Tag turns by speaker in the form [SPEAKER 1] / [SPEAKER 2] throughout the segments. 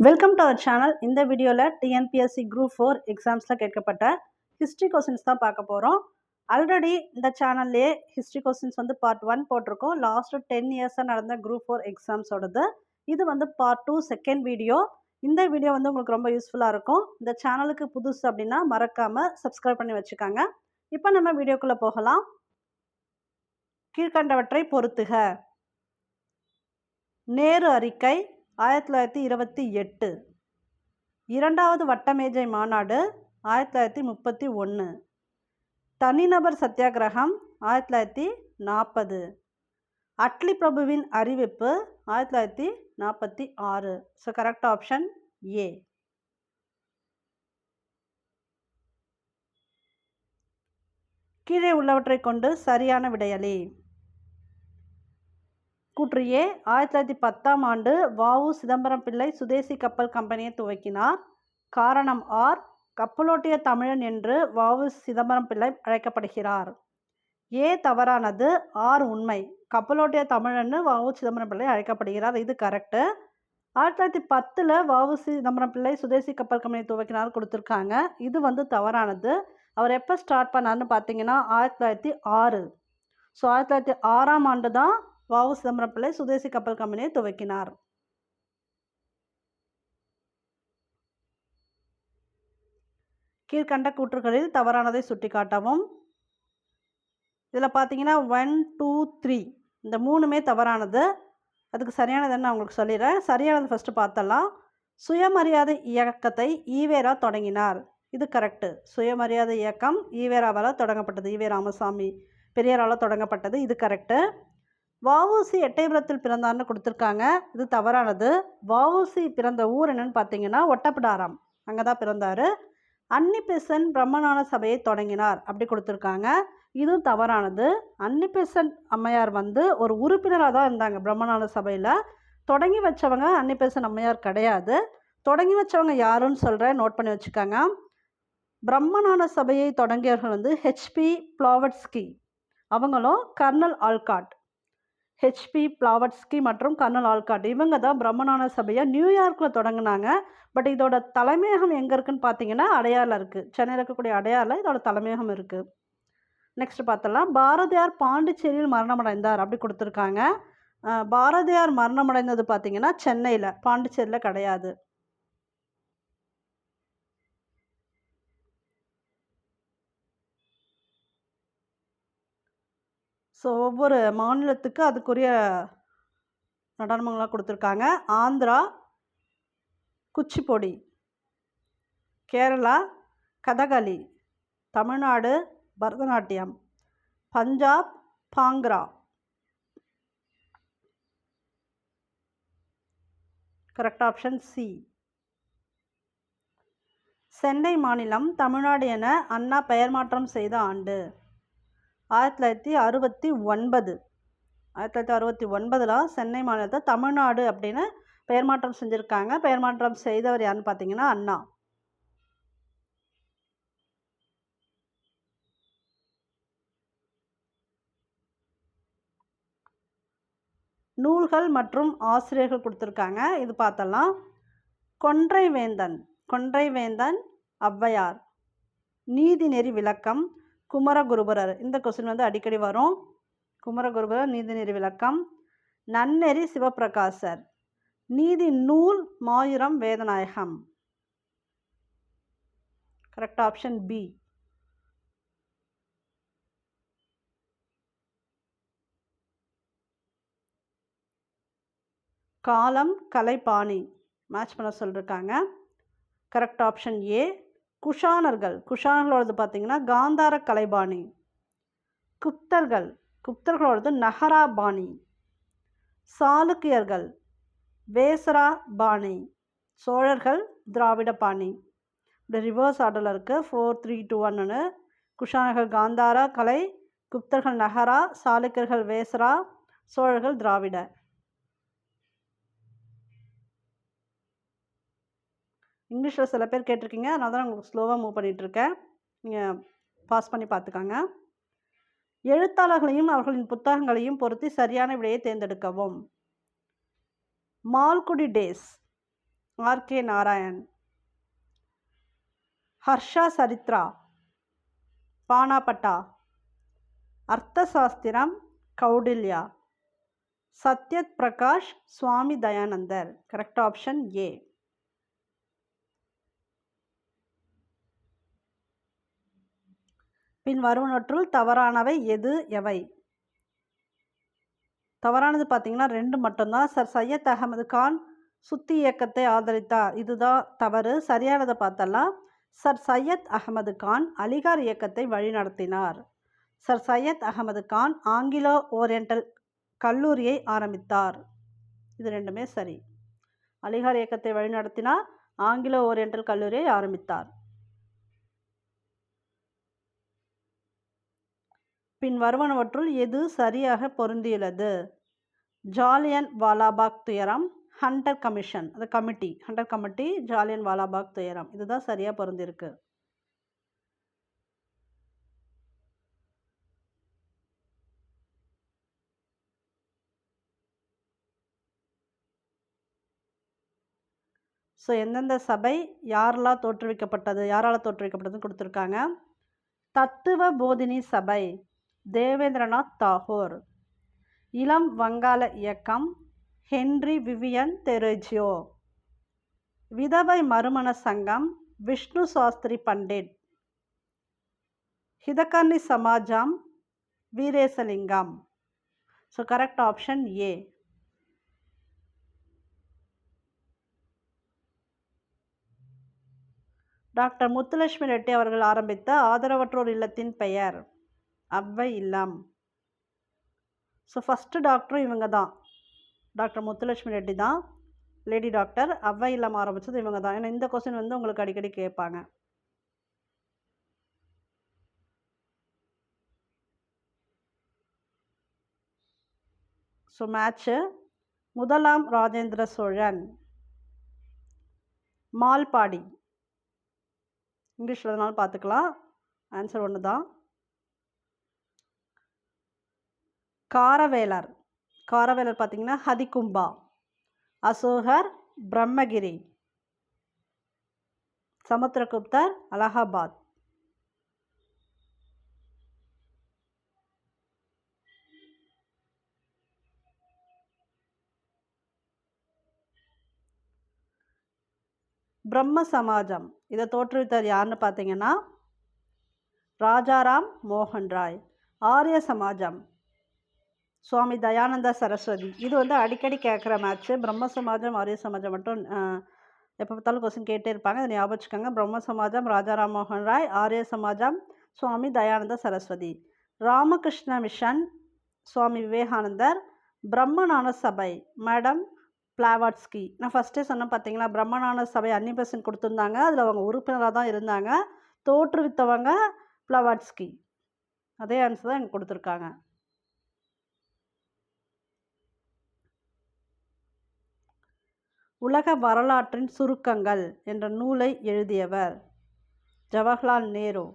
[SPEAKER 1] Welcome to our channel இந்த வீடியோவில் TNPSC group four எக்ஸாம்ஸில் கேட்கப்பட்ட ஹிஸ்ட்ரி கொஸ்டின்ஸ் தான் பார்க்க போகிறோம் ஆல்ரெடி இந்த சேனல்லே ஹிஸ்ட்ரி கொஸ்டின்ஸ் வந்து பார்ட் ஒன் போட்டிருக்கோம். லாஸ்ட்டு டென் இயர்ஸாக நடந்த குரூப் ஃபோர் எக்ஸாம்ஸோடது இது வந்து பார்ட் டூ செகண்ட் வீடியோ இந்த வீடியோ வந்து உங்களுக்கு ரொம்ப யூஸ்ஃபுல்லாக இருக்கும். இந்த சேனலுக்கு புதுசு அப்படின்னா மறக்காமல் சப்ஸ்கிரைப் பண்ணி வச்சுக்காங்க. இப்போ நம்ம வீடியோக்குள்ளே போகலாம். கீழ்கண்டவற்றை பொறுத்துக. நேரு அறிக்கை ஆயிரத்தி தொள்ளாயிரத்தி இருபத்தி எட்டு. இரண்டாவது வட்டமேஜை மாநாடு ஆயிரத்தி தொள்ளாயிரத்தி முப்பத்தி ஒன்று. தனிநபர் சத்தியாகிரகம் ஆயிரத்தி தொள்ளாயிரத்தி நாற்பது. அட்லி பிரபுவின் அறிவிப்பு ஆயிரத்தி தொள்ளாயிரத்தி நாற்பத்தி ஆறு. ஸோ கரெக்ட் ஆப்ஷன் ஏ கீழே உள்ளவற்றை கொண்டு சரியான விடையலி கூற்றியே ஆயிரத்தி தொள்ளாயிரத்தி பத்தாம் ஆண்டு வாவு சிதம்பரம் பிள்ளை சுதேசி கப்பல் கம்பெனியை துவக்கினார். காரணம் ஆர் கப்பலோட்டிய தமிழன் என்று வாவு சிதம்பரம் பிள்ளை அழைக்கப்படுகிறார். ஏ தவறானது. ஆர் உண்மை. கப்பலோட்டிய தமிழன்னு வாவு சிதம்பரம் பிள்ளை அழைக்கப்படுகிறார். இது கரெக்டு ஆயிரத்தி தொள்ளாயிரத்தி பத்தில் வாவு சிதம்பரம் பிள்ளை சுதேசி கப்பல் கம்பெனி துவக்கினார் கொடுத்துருக்காங்க. இது வந்து தவறானது. அவர் எப்போ ஸ்டார்ட் பண்ணார்னு பார்த்தீங்கன்னா ஆயிரத்தி தொள்ளாயிரத்தி ஆறு. ஸோ ஆயிரத்தி தொள்ளாயிரத்தி ஆறாம் ஆண்டு தான் வாவு சிதம்பரப்பிள்ளை சுதேசி கப்பல் கம்பெனியை துவக்கினார். கீழ்கண்ட கூற்றுகளில் தவறானதை சுட்டிக்காட்டவும். இதில் பார்த்தீங்கன்னா ஒன் டூ த்ரீ இந்த மூணுமே தவறானது. அதுக்கு சரியானதுன்னு நான் உங்களுக்கு சொல்லிடுறேன். சரியானது ஃபஸ்ட்டு பார்த்தலாம் சுயமரியாதை இயக்கத்தை ஈவேரா தொடங்கினார். இது கரெக்டு சுயமரியாதை இயக்கம் ஈவேராவால் தொடங்கப்பட்டது. ஈவே ராமசாமி பெரியாரால் தொடங்கப்பட்டது. இது கரெக்டு வஉசி எட்டயபுரத்தில் பிறந்தார்னு கொடுத்துருக்காங்க. இது தவறானது. வஉசி பிறந்த ஊர் என்னன்னு பார்த்தீங்கன்னா ஒட்டப்பிடாரம். அங்கே தான் பிறந்தார். அன்னிபெசன் பிரம்மஞான சபையை தொடங்கினார் அப்படி கொடுத்துருக்காங்க. இதுவும் தவறானது. அன்னிபெசன் அம்மையார் வந்து ஒரு உறுப்பினராக தான் இருந்தாங்க பிரம்மஞான சபையில். தொடங்கி வச்சவங்க அன்னிபெசன் அம்மையார் கிடையாது. தொடங்கி வச்சவங்க யாருன்னு சொல்கிறேன் நோட் பண்ணி வச்சுக்காங்க. பிரம்மஞான சபையை தொடங்கியவர்கள் வந்து ஹெச்பி பிளாவட்ஸ்கி அவங்களும் கர்னல் ஆல்காட். ஹெச்பி பிளாவட்ஸ்கி மற்றும் கர்னல் ஆல்காட். இவங்க தான் பிரம்மநான சபையை நியூயார்க்கில் தொடங்கினாங்க. பட் இதோட தலைமையகம் எங்கே இருக்குன்னு பார்த்தீங்கன்னா அடையாரில் இருக்குது சென்னையில் இருக்கக்கூடிய அடையாரில் இதோட தலைமையகம் இருக்குது நெக்ஸ்ட் பார்த்தலாம் பாரதியார் பாண்டிச்சேரியில் மரணமடைந்தார் அப்படி கொடுத்துருக்காங்க. பாரதியார் மரணமடைந்தது பார்த்தீங்கன்னா சென்னையில். பாண்டிச்சேரியில் கிடையாது. ஸோ ஒவ்வொரு மாநிலத்துக்கு அதுக்குரிய நடனங்களாக கொடுத்துருக்காங்க. Andhra Kuchipudi Kerala Kathakali Tamil Nadu Bharatanatyam Punjab Bhangra. Correct option C Chennai மாநிலம் தமிழ்நாடு என அண்ணா பெயர் மாற்றம் செய்த ஆண்டு. ஆயிரத்தி தொள்ளாயிரத்தி அறுபத்தி ஒன்பது. ஆயிரத்தி தொள்ளாயிரத்தி அறுபத்தி ஒன்பதில் சென்னை மாநிலத்தை தமிழ்நாடு அப்படின்னு பெயர் மாற்றம் செஞ்சுருக்காங்க. பெயர் மாற்றம் செய்தவர் யாருன்னு பார்த்தீங்கன்னா அண்ணா. நூல்கள் மற்றும் ஆசிரியர்கள் கொடுத்துருக்காங்க. இது பார்த்தலாம் கொன்றை வேந்தன் கொன்றை வேந்தன் ஔவையார் நீதிநெறி விளக்கம். குமரகுருபரர். இந்த கொஸ்டின் வந்து அடிக்கடி வரும். குமரகுருபரர் நீதிநெறி விளக்கம். Nanneri Sivaprakasar. Neethi Nool Mayuram Vedanayakam. Correct option B காலம் கலைப்பாணி மேட்ச் பண்ண சொல்லியிருக்காங்க கரெக்ட் ஆப்ஷன் ஏ குஷானர்கள். குஷானர்களோடது பார்த்தீங்கன்னா காந்தார கலைபாணி. குப்தர்கள். குப்தர்களோடது நகரா பாணி சாளுக்கியர்கள். வேசரா பாணி சோழர்கள் திராவிட பாணி இப்படி ரிவர்ஸ் ஆர்டரில் இருக்குது ஃபோர் த்ரீ டூ ஒன்னு குஷானர்கள் காந்தாரா கலை குப்தர்கள் நகரா சாளுக்கியர்கள் வேசரா சோழர்கள் திராவிட. இங்கிலீஷில் சில பேர் கேட்டிருக்கீங்க. அதனால தான் உங்களுக்கு ஸ்லோவாக மூவ் பண்ணிகிட்ருக்கேன் நீங்கள் பாஸ் பண்ணி பார்த்துக்காங்க. எழுத்தாளர்களையும் அவர்களின் புத்தகங்களையும் பொருத்தி சரியான விடையை தேர்ந்தெடுக்கவும். Malgudi days RK Narayan. Harsha Charitra Banabhatta. Arthashastra Kautilya. Satyarth Prakash Swami Dayanandar. Correct option A பின் வருவனற்றுள் தவறானவை எது எவை? தவறானது பார்த்தீங்கன்னா ரெண்டு மட்டும்தான். சார் சையத் அகமது கான் சுத்தி இயக்கத்தை ஆதரித்தார். இதுதான் தவறு. சரியானதை பார்த்தலாம் சர் சையத் அகமது கான் அலிகார் இயக்கத்தை வழிநடத்தினார். Sir Syed Ahmed Khan Anglo Oriental கல்லூரியை ஆரம்பித்தார். இது ரெண்டுமே சரி. அலிகார் இயக்கத்தை வழிநடத்தினார் ஆங்கிலோ ஓரியண்டல் கல்லூரியை ஆரம்பித்தார். பின் வருவனவற்றுள் எது சரியாக பொருந்தியுள்ளது? ஜாலியன் வாலாபாக் துயரம் ஹண்டர் கமிஷன் அது கமிட்டி ஹண்டர் கமிட்டி ஜாலியன் வாலாபாக் துயரம். இதுதான் சரியாக பொருந்திருக்கு ஸோ எந்தெந்த சபை யாரெல்லாம் தோற்றுவிக்கப்பட்டது யாரால் தோற்றுவிக்கப்பட்டதுன்னு கொடுத்துருக்காங்க. தத்துவ போதினி சபை தேவேந்திரநாத் தாகூர். இளம் வங்காள இயக்கம் ஹென்றி விவியன் தெரேஜியோ. விதவை மறுமண சங்கம் விஷ்ணு சாஸ்திரி பண்டிட். ஹிதகர்ணி சமாஜம் Veeresalingam. So correct option A doctor Muthulakshmi Reddy அவர்கள் ஆரம்பித்த ஆதரவற்றோர் இல்லத்தின் பெயர். அவ்வை இல்லம். ஸோ ஃபஸ்ட்டு டாக்டரும் இவங்க தான் டாக்டர் முத்துலட்சுமி ரெட்டி தான். லேடி டாக்டர் அவ்வை இல்லம் ஆரம்பித்தது இவங்க தான் ஏன்னா இந்த கொஸ்டின் வந்து உங்களுக்கு அடிக்கடி கேட்பாங்க. ஸோ மேட்ச்சு முதலாம் ராஜேந்திர சோழன். மால்பாடி. இங்கிலீஷில் எதனாலும் பார்த்துக்கலாம். ஆன்சர் ஒன்று தான் காரவேலர். காரவேலர் பார்த்திங்கன்னா ஹதிகும்பா அசோகர் பிரம்மகிரி சமுத்திரகுப்தர் அலகாபாத். பிரம்ம சமாஜம் இதை தோற்றுவித்தார் யாருன்னு பார்த்தீங்கன்னா ராஜாராம் மோகன் ராய் ஆரிய சமாஜம். சுவாமி தயானந்தா சரஸ்வதி. இது வந்து அடிக்கடி கேட்குற மேட்ச்சு பிரம்ம சமாஜம் ஆரிய சமாஜம் மட்டும் எப்போ பார்த்தாலும் கொஸ்டின் கேட்டே இருப்பாங்க. அதை ஞாபகம் வச்சுக்கோங்க. பிரம்ம சமாஜம் ராஜாராம் மோகன் ராய் ஆரிய சமாஜம் சுவாமி தயானந்த சரஸ்வதி. ராமகிருஷ்ண மிஷன் சுவாமி விவேகானந்தர் பிரம்மநான சபை. Madam Blavatsky. நான் ஃபஸ்ட்டே சொன்னேன் பார்த்தீங்களா? பிரம்மநான சபை அன்னி கொடுத்துருந்தாங்க. அதில் அவங்க உறுப்பினராக தான் இருந்தாங்க. தோற்றுவித்தவங்க பிளவாட்ஸ்கி. அதே ஆன்சர் தான் எனக்கு கொடுத்துருக்காங்க. உலக வரலாற்றின் சுருக்கங்கள் என்ற நூலை எழுதியவர். ஜவஹர்லால் நேரு.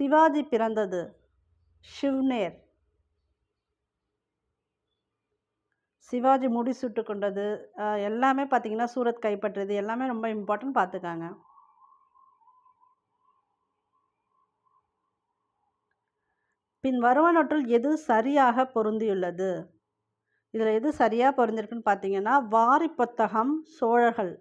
[SPEAKER 1] சிவாஜி பிறந்தது ஷிவ்னேர். சிவாஜி முடிசூட்டு கொண்டது எல்லாமே பார்த்தீங்கன்னா சூரத் கைப்பற்றுறது எல்லாமே ரொம்ப இம்பார்ட்டன்ட் பார்த்துக்காங்க. பின் வருவனொற்றில் எது சரியாக பொருந்தியுள்ளது? இதில் எது சரியாக பொருந்திருக்குன்னு பார்த்தீங்கன்னா வாரி புத்தகம் சோழர்கள்.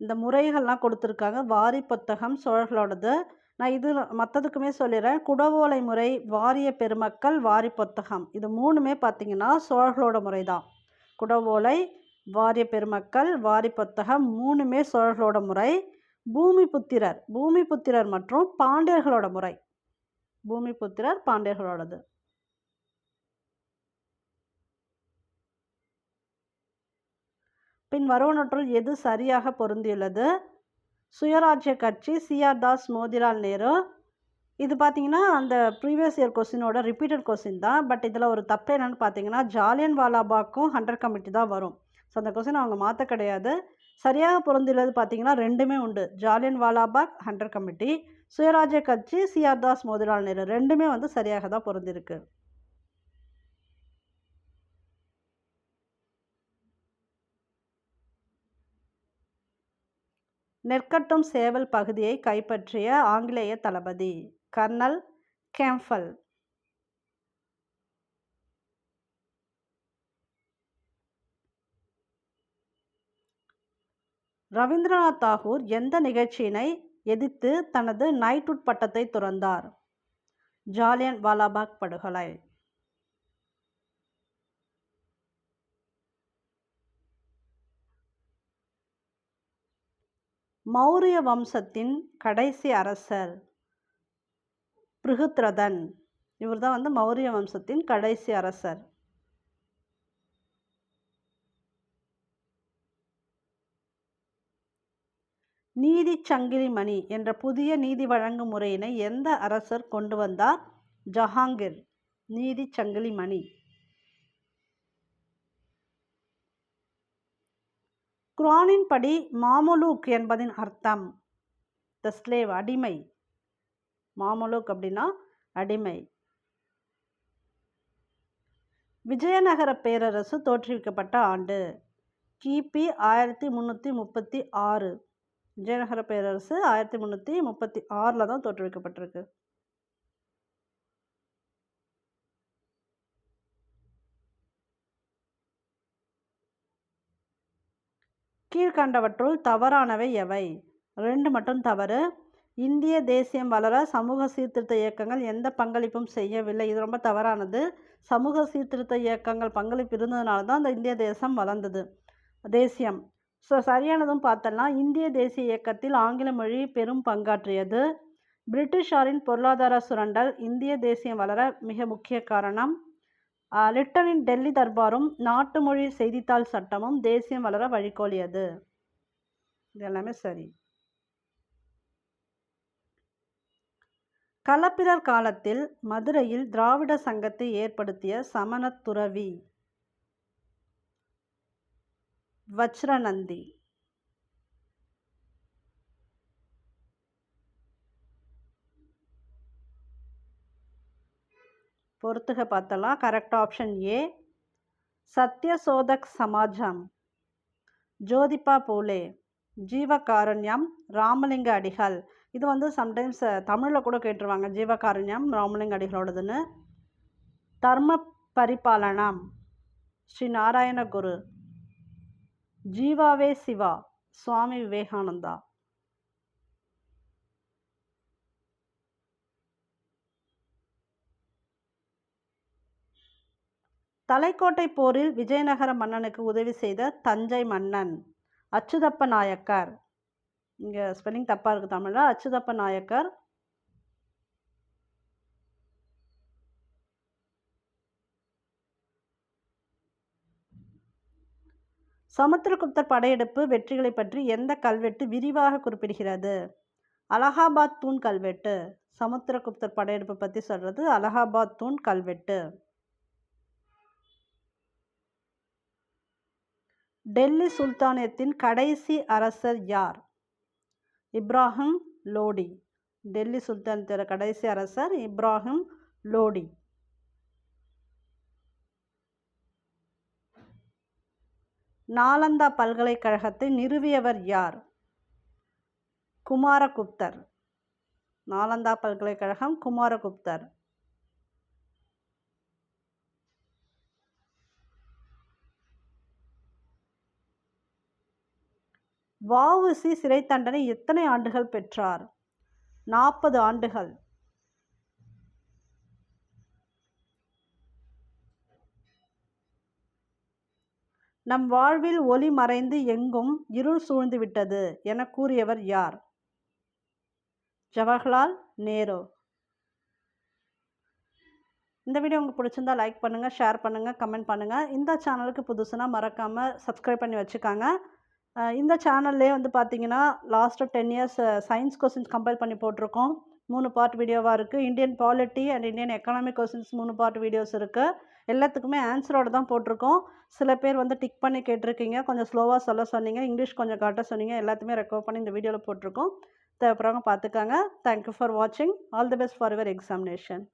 [SPEAKER 1] இந்த முறைகள்லாம் கொடுத்துருக்காங்க. வாரி புத்தகம் சோழர்களோடது. நான் இது மற்றதுக்குமே சொல்லிடுறேன். குடவோலை முறை வாரிய பெருமக்கள் வாரி புத்தகம். இது மூணுமே பார்த்திங்கன்னா சோழர்களோட முறை தான் குடவோலை வாரிய பெருமக்கள் வாரி புத்தகம் மூணுமே சோழர்களோட முறை. பூமி புத்திரர். பூமி புத்திரர் மற்றும் பாண்டியர்களோட முறை. பூமி புத்திரர் பாண்டியர்களோடது. பின் வருவனற்றுள் எது சரியாக பொருந்தியுள்ளது? சுயராஜ்ய கட்சி சிஆர் தாஸ் மோதிலால் நேரு. இது பார்த்தீங்கன்னா அந்த ப்ரீவியஸ் இயர் கொஸ்டினோட ரிப்பீட்டட் கொஸ்டின் தான். பட் இதில் ஒரு தப்பு என்னென்னு பார்த்தீங்கன்னா ஜாலியன் வாலாபாக்கும் ஹண்ட்ரட் கமிட்டி தான் வரும். ஸோ அந்த கொஸ்டின் அவங்க மாற்ற கிடையாது. சரியாக பொருந்துள்ளது பார்த்தீங்கன்னா ரெண்டுமே உண்டு. ஜாலியன் வாலாபாக் ஹண்ட்ரட் கமிட்டி சுயராஜ்ய கட்சி சிஆர்தாஸ் மோதிலால் நேரு ரெண்டுமே வந்து சரியாக தான் பொருந்திருக்கு. நெற்கட்டும் சேவல் பகுதியை கைப்பற்றிய ஆங்கிலேய தளபதி கர்னல் கேம்ஃபல். ரவீந்திரநாத் தாகூர் எந்த நிகழ்ச்சியினை எதிர்த்து தனது நைட்வுட் பட்டத்தை துறந்தார். ஜாலியன் வாலாபாக் படுகொலை. மௌரிய வம்சத்தின் கடைசி அரசர் பிருகுத்ரதன். இவர் தான் வந்து மௌரிய வம்சத்தின் கடைசி அரசர். நீதி சங்கிலி மணி என்ற புதிய நீதி வழங்கும் முறையினை எந்த அரசர் கொண்டு வந்தார்? ஜஹாங்கீர் நீதி சங்கிலி மணி குரானின் படி மாமலூக் என்பதின் அர்த்தம் த ஸ்லேவ் அடிமை. மாமலூக் அப்படின்னா அடிமை. விஜயநகர பேரரசு தோற்றுவிக்கப்பட்ட ஆண்டு கிபி ஆயிரத்தி முந்நூற்றி முப்பத்தி ஆறு. விஜயநகர பேரரசு ஆயிரத்தி முந்நூற்றி முப்பத்தி ஆறில் தான் தோற்றுவிக்கப்பட்டிருக்கு. கீழ்கண்டவற்றுள் தவறானவை எவை? ரெண்டு மட்டும் தவறு. இந்திய தேசியம் வளர சமூக சீர்திருத்த இயக்கங்கள் எந்த பங்களிப்பும் செய்யவில்லை. இது ரொம்ப தவறானது. சமூக சீர்திருத்த இயக்கங்கள் பங்களிப்பு இருந்ததுனால தான் அந்த இந்திய தேசம் வளர்ந்தது. தேசியம். ஸோ சரியானதும் பார்த்தலாம். இந்திய தேசிய இயக்கத்தில் ஆங்கில மொழி பெரும் பங்காற்றியது. பிரிட்டிஷாரின் பொருளாதார சுரண்டல் இந்திய தேசியம் வளர மிக முக்கிய காரணம். லிட்டனின் டெல்லி தர்பாரும் நாட்டு மொழி செய்தித்தாள் சட்டமும் தேசியம் வளர வழிகோலியது. இது எல்லாமே சரி. களப்பிரர் காலத்தில் மதுரையில் திராவிட சங்கத்தை ஏற்படுத்திய சமணத் வஜ்ரநந்தி. பொறுத்துக பார்த்தலாம். Correct option A Satyashodhak Samajam. Jyotiba Phule. ஜீவகாருண்யம் ராமலிங்க அடிகள். இது வந்து சம்டைம்ஸ் தமிழில் கூட கேட்டுருவாங்க. ஜீவகாருண்யம் ராமலிங்க அடிகளோடதுன்னு. தர்ம பரிபாலனம். ஸ்ரீ நாராயண குரு ஜீவாவே சிவா சுவாமி விவேகானந்தா. தலைக்கோட்டை போரில் விஜயநகர மன்னனுக்கு உதவி செய்த தஞ்சை மன்னன் அச்சுதப்ப நாயக்கர். இங்கே ஸ்பெல்லிங் தப்பாக இருக்குது தமிழில். அச்சுதப்ப நாயக்கர் சமுத்திரகுப்தர் படையெடுப்பு வெற்றிகளை பற்றி எந்த கல்வெட்டு விரிவாக குறிப்பிடுகிறது? அலகாபாத் தூண் கல்வெட்டு. சமுத்திரகுப்தர் படையெடுப்பு பற்றி சொல்கிறது அலகாபாத் தூண் கல்வெட்டு. டெல்லி சுல்தானியத்தின் கடைசி அரசர் யார்? இப்ராஹிம் லோடி. டெல்லி சுல்தானத்தோட கடைசி அரசர் இப்ராஹிம் லோடி. நாலந்தா பல்கலைக்கழகத்தை நிறுவியவர் யார்? குமாரகுப்தர். நாலந்தா பல்கலைக்கழகம் குமாரகுப்தர். வஉசி சிறை தண்டனை எத்தனை ஆண்டுகள் பெற்றார்? நாற்பது ஆண்டுகள். நம் வாழ்வில் ஒளி மறைந்து எங்கும் இருள் சூழ்ந்து விட்டது என கூறியவர் யார்? ஜவஹர்லால் நேரு. இந்த வீடியோ உங்களுக்கு பிடிச்சிருந்தா லைக் பண்ணுங்கள் ஷேர் பண்ணுங்கள் கமெண்ட் பண்ணுங்கள் இந்த சேனலுக்கு புதுசுனா மறக்காமல் சப்ஸ்கிரைப் பண்ணி வச்சுக்காங்க. இந்த சேனல்லே வந்து பார்த்தீங்கன்னா last ten years science questions compile பண்ணி போட்டிருக்கோம். மூணு பார்ட் வீடியோவாக இருக்குது Indian polity and Indian economic questions மூணு பார்ட் வீடியோஸ் இருக்குது எல்லாத்துக்குமே ஆன்சரோடு தான் போட்டிருக்கோம். சில பேர் வந்து டிக் பண்ணி கேட்டிருக்கீங்க. கொஞ்சம் ஸ்லோவாக சொல்ல சொன்னீங்க. இங்கிலீஷ் கொஞ்சம் காட்ட சொன்னீங்க. எல்லாத்தையுமே ரெக்கவர் பண்ணி இந்த வீடியோவில் போட்டிருக்கோம். தேவைப்படுறவங்க பார்த்துக்காங்க. தேங்க்யூ ஃபார் வாட்சிங் all the best for your examination